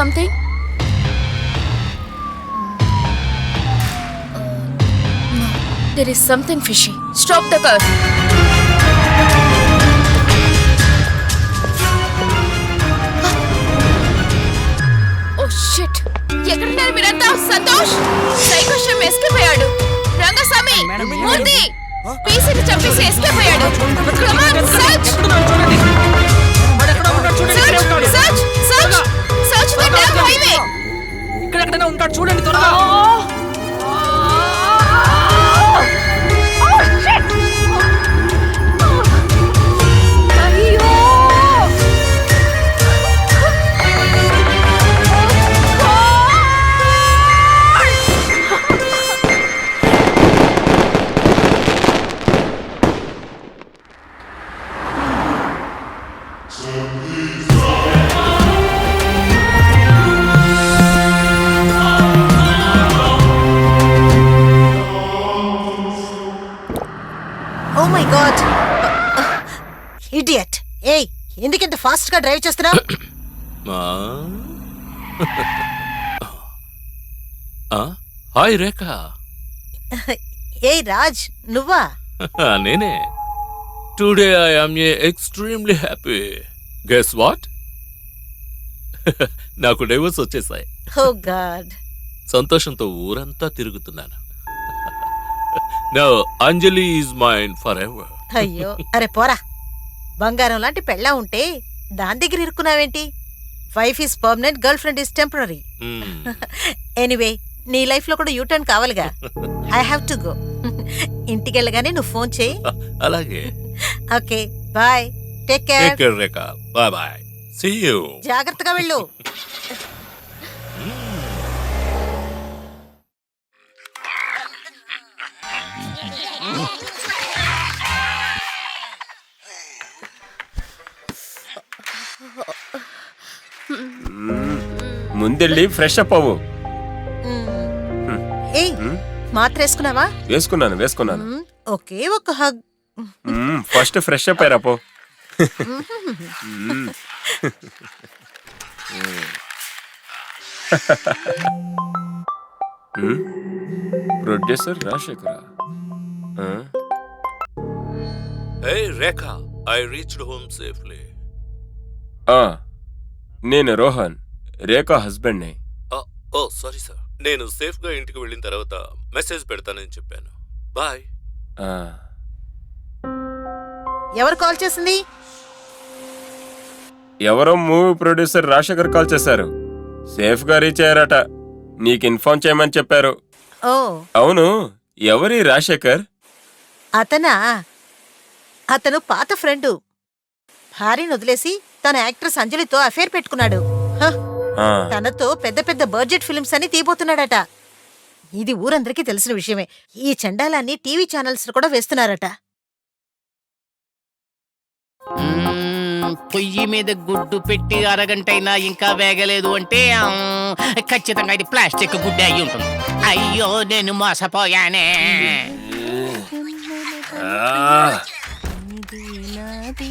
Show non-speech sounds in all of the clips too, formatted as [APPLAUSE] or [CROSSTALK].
No, there is something fishy. Stop the car. Oh shit ఎక్కడున్నారు మీరంతా Santosh సైకోశ్యం escape అయ్యాడు రంగస్వామి మూర్తి పీసీని చంపేసి ఎస్కేప్ అయ్యాడు Come on, search! ఇక్కడ ఇక్కడెక్కడైనా ఉంటాడు చూడండి త్వరగా. గా డ్రైవ్? ఆ? హాయ్ రేఖ. ఏయ్ రాజ్ నువ్వా? నేనే. Today I am a extremely happy guess what నాకు డైవర్స్ వచ్చేసాయి. Oh God. సంతోషంతో ఊరంతా తిరుగుతున్నాను. No Anjali is mine forever అయ్యో అరే పోరా. బంగారం లాంటి పెళ్ళా ఉంటే దాని దగ్గర ఇరుక్కున్నావేంటి? Wife is permanent girlfriend is temporary anyway నీ లైఫ్లో కూడా యూటర్న్ కావాలిగా. ఐ హావ్ టు గో ఇంటికి వెళ్ళగానే నువ్వు ఫోన్ చేయి. [LAUGHS] అలాగే. Okay bye take care take care Rekha bye bye see you జాగ్రత్తగా వెళ్ళు. [LAUGHS] ముందెళ్ళి ఫ్రెష్ అప్ అవ్వు. ఏయ్ మాత్ర వేసుకున్నావా వేసుకున్నాను వేసుకున్నాను. మ్మ్, ఒకే ఒక హగ్ ఫస్ట్ ఫ్రెష్ అప్ అయ్యారా పో. Producer Rajasekhara? Hey Rekha I reached home safely ఆ, నేను రోహన్. రేఖా హస్బెండ్ని. Oh sorry sir. నేను సేఫ్గా ఇంటికి వెళ్ళిన తర్వాత మెసేజ్ పెడతానని చెప్పాను. బాయ్. ఎవరు కాల్ చేసింది? ఎవరో మూవీ ప్రొడ్యూసర్ రాజశేఖర్ కాల్ చేశారు. సేఫ్గా రీచ్ అయ్యారట. నీకు ఇన్ఫార్మ్ చేయమని చెప్పారు. ఓ. అవును ఎవరి రాజశేఖర్? అతనా? అతను పాత ఫ్రెండు. భార్యను వదిలేసి తన యాక్ట్రెస్ అంజలితో అఫేర్ పెట్టుకున్నాడు. హ, తనతో పెద్ద పెద్ద బడ్జెట్ ఫిల్మ్స్ అని తీపోతున్నాడట ఇది ఊరందరికీ తెలిసిన విషయమే. ఈ చండాలాన్ని టీవీ ఛానల్స్ కూడా వేస్తున్నారట. పొయ్యి మీద గుడ్డు పెట్టి అరగంట అయినా ఇంకా వేగలేదు అంటే ఖచ్చితంగా ఇది ప్లాస్టిక్ గుడ్డే అయి ఉంటుంది. అయ్యో నేను మోసపోయానే. ఇది నాది,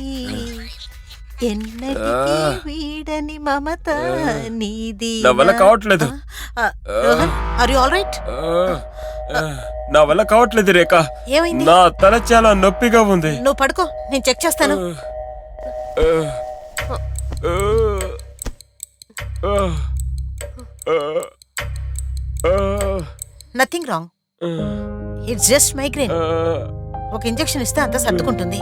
ఎన్నటికీ వీడని మమత నీది నా వల్ల కావట్లేదు. ఆర్ యు ఆల్ రైట్ నా వల్ల కావట్లేదు రేఖ. ఏమైంది? నా తల చాలా నొప్పిగా ఉంది. నువ్వు పడుకో నేను చెక్ చేస్తాను. Nothing wrong it's just migraine ఒక ఇంజెక్షన్ ఇస్తే అంత సర్దుకుంటుంది.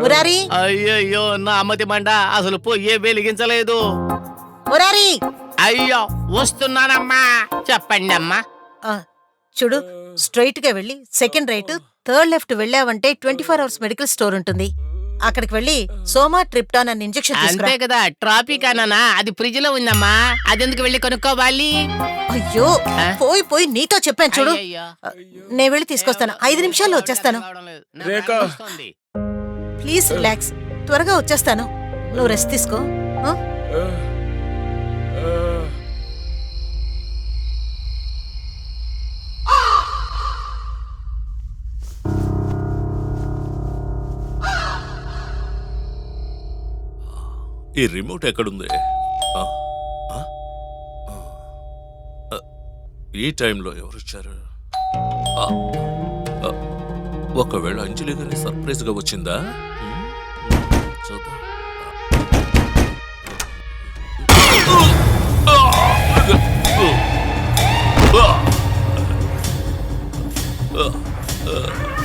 మురారి? అయ్యయ్యో నా అమ్మతి మండ అసలు పొయ్యే వెలిగించలేదు. మురారి! అయ్యో వస్తున్నానమ్మా. చెప్పండి అమ్మా. ఆ, చూడు స్ట్రైట్గా వెళ్ళి second right third left వెళ్ళావంటే twenty four hours medical store ఉంటుంది. అక్కడికి వెళ్ళి సోమా ట్రిప్టాన్ అన్న ఇంజెక్షన్ అంతే తీసుకురా కదా ట్రాఫిక్ అన్నానా? అది ఫ్రిడ్జ్లో ఉందమ్మా. అదెందుకు వెళ్ళి కొనుక్కోవాలి? అయ్యో? పోయి పోయి నీతో చెప్పాను చూడు. అయ్యయ్యో. నేను వెళ్ళి తీసుకొస్తాను. ఐదు నిమిషాల్లో వచ్చేస్తాను. రేఖ. Please relax. త్వరగా వచ్చేస్తాను. నువ్వు రెస్ట్ తీసుకో. ఈ రిమోట్ ఎక్కడుంది? ఆ? ఈ టైంలో ఎవరు వచ్చారు ఒకవేళ అంజలి గారి సర్ప్రైజ్గా వచ్చిందా? Ugh. Ugh.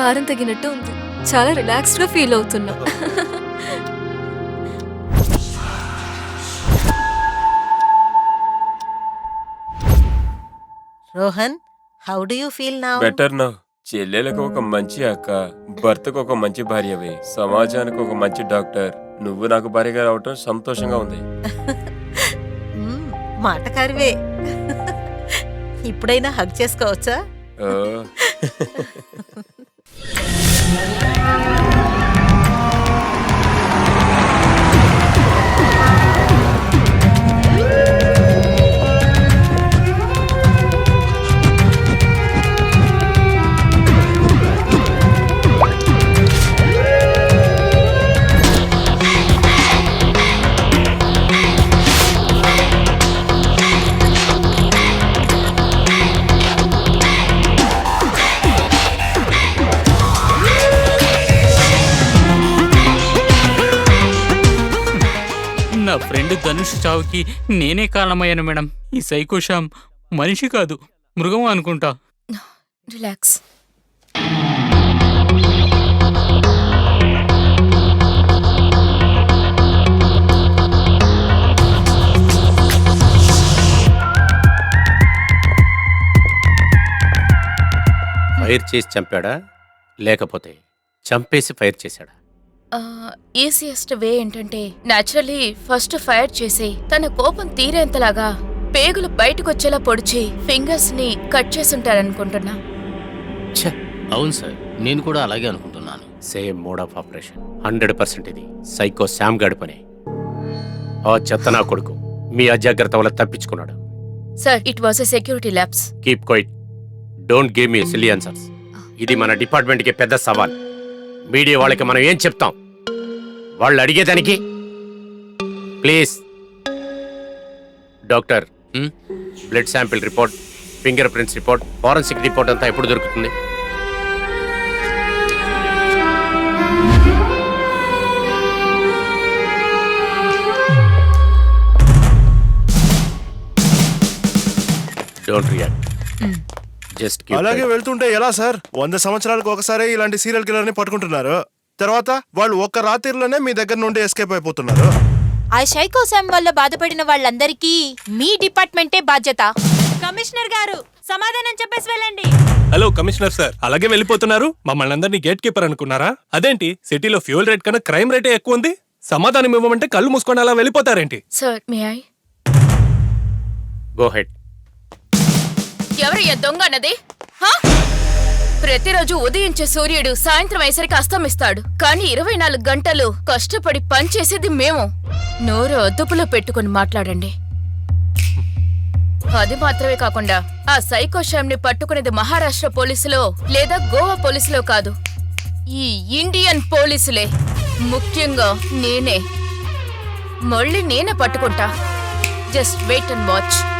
భారం తగినట్టు ఉంది. చాలా రిలాక్స్డ్గా ఫీల్ అవుతున్నా. Rohan how do you feel now better no చెల్లెలకు ఒక మంచి అక్క భర్తకు ఒక మంచి భార్యవి సమాజానికి ఒక మంచి డాక్టర్. నువ్వు నాకు భార్యగా రావటం సంతోషంగా ఉంది. మాటకారివే. ఇప్పుడైనా హగ్ చేసుకోవచ్చా? ఓ. [LAUGHS] Thank you. నా ఫ్రెండ్ ధనుష్ చావుకి నేనే కారణమయ్యాను మేడం. ఈ సైకోశామ్ మనిషి కాదు మృగం అనుకుంటా. రిలాక్స్. ఫైర్ చేసి చంపాడా? లేకపోతే చంపేసి ఫైర్ చేశాడా? ఈజియెస్ట్ వే ఏంటంటే naturally ఫస్ట్ ఫైర్ చేసి తన కోపం తీరేంతలాగా పేగులు బయటకు వచ్చేలా పొడిచి ఫింగర్స్ని కట్ చేసుంటారనుకుంటున్నా. ఛ అవును సార్ నేను కూడా అలాగే అనుకుంటున్నాను. Same mode of operation hundred percent ఇది. సైకో శామ్ గాడి పనే. ఆ చెత్త నా కొడుకు. మీ అజాగ్రత్త వల్ల తప్పించుకున్నాడు. Sir it was a security labs keep quiet don't give me silly answers ఇది మన డిపార్ట్మెంట్కి పెద్ద సవాల్. మీడియా వాళ్ళకి మనం ఏం చెప్తాం? వాళ్ళు అడిగేదానికి please. Doctor hmm? Blood sample report fingerprints report forensic report అంతా ఎప్పుడు దొరుకుతుంది? డోంట్ రియాక్ట్ జస్ట్ అలాగే వెళ్తుంటే ఎలా సార్? వంద సంవత్సరాలకు ఒకసారి ఇలాంటి సీరియల్ కిల్లర్ని పట్టుకుంటున్నారు. తర్వాత వాళ్ళు ఒక్క రాత్రిలోనే మీ దగ్గర నుండి ఎస్కేప్ అయిపోతున్నారు. ఆ సైకోసామ్ వల్ల బాధపడిన వాళ్ళందరికీ మీ డిపార్ట్మెంటే బాధ్యత. కమిషనర్ గారు సమాధానం చెప్పేసి వెళ్ళండి. Hello commissioner sir. అలాగే వెళ్ళిపోతున్నారు. మమ్మల్ని అందరినీ గేట్ కీపర్ అనుకున్నారా? అదేంటి సిటీలో ఫ్యూల్ రేట్ కన్నా క్రైమ్ రేటే ఎక్కువ ఉంది? సమాధానం ఇవ్వమంటే కళ్ళు మూసుకొని అలా వెళ్ళిపోతారేంటి? Sir may I go head ఎవరయ్యా దొంగ అన్నది? హా? ప్రతిరోజు ఉదయించే సూర్యుడు సాయంత్రం అయ్యేసరికి అస్తమిస్తాడు. కానీ ఇరవై నాలుగు గంటలు కష్టపడి పనిచేసేది మేము. నోరు అదుపులో పెట్టుకుని మాట్లాడండి. అది మాత్రమే కాకుండా ఆ సైకోశామ్ని పట్టుకునేది మహారాష్ట్ర పోలీసులో లేదా గోవా పోలీసులో కాదు. ఈ ఇండియన్ పోలీసులే. ముఖ్యంగా నేనే. మళ్ళీ నేనే పట్టుకుంటా. Just wait and watch.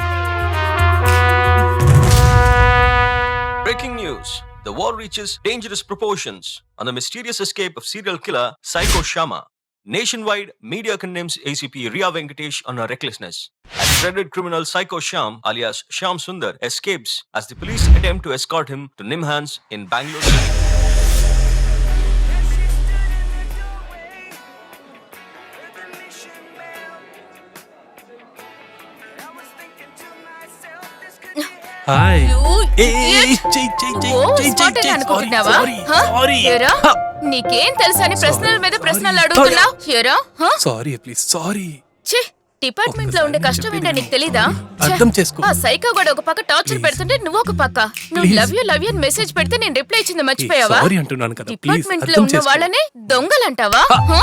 Breaking news. The war reaches dangerous proportions on the mysterious escape of serial killer Psycho Shama. Nationwide, media condemns ACP Ria Venkatesh on her recklessness. As dreaded criminal Psycho Sham, alias Sham Sundar, escapes as the police attempt to escort him to Nimhans in Bangalore చెయ్, అనుకుంటున్నావా. నీకేం తెలుసని ప్రశ్నల మీద ప్రశ్నలు ఏరా హ? Sorry please sorry ఛీ డిపార్ట్మెంట్లో ఉండే కష్టం ఏంటో నీకు తెలీదా? అర్థం చేసుకో. ఆ సైకో కూడా ఒక పక్క టార్చర్ పెడుతుంటే నువ్వు ఒక పక్క. నువ్వు. లవ్ యూ లవ్ యూ అని మెసేజ్ పెడితే నేను రిప్లై ఇచ్చింది మర్చిపోయావా? సారీ అంటున్నాను కదా. ప్లీజ్ డిపార్ట్మెంట్లో ఉన్న వాళ్ళనే దొంగలంటావా? హ?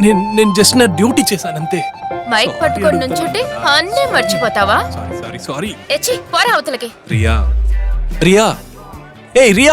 నేను నేను జస్ట్ నా డ్యూటీ చేశాను అంతే. మైక్ పట్టుకొని నుంచుంటే అన్నీ మర్చిపోతావా? సారీ సారీ సారీ ఎచ్చి పోరా అవతలకి. రియా. రియా. ఏయ్ రియా.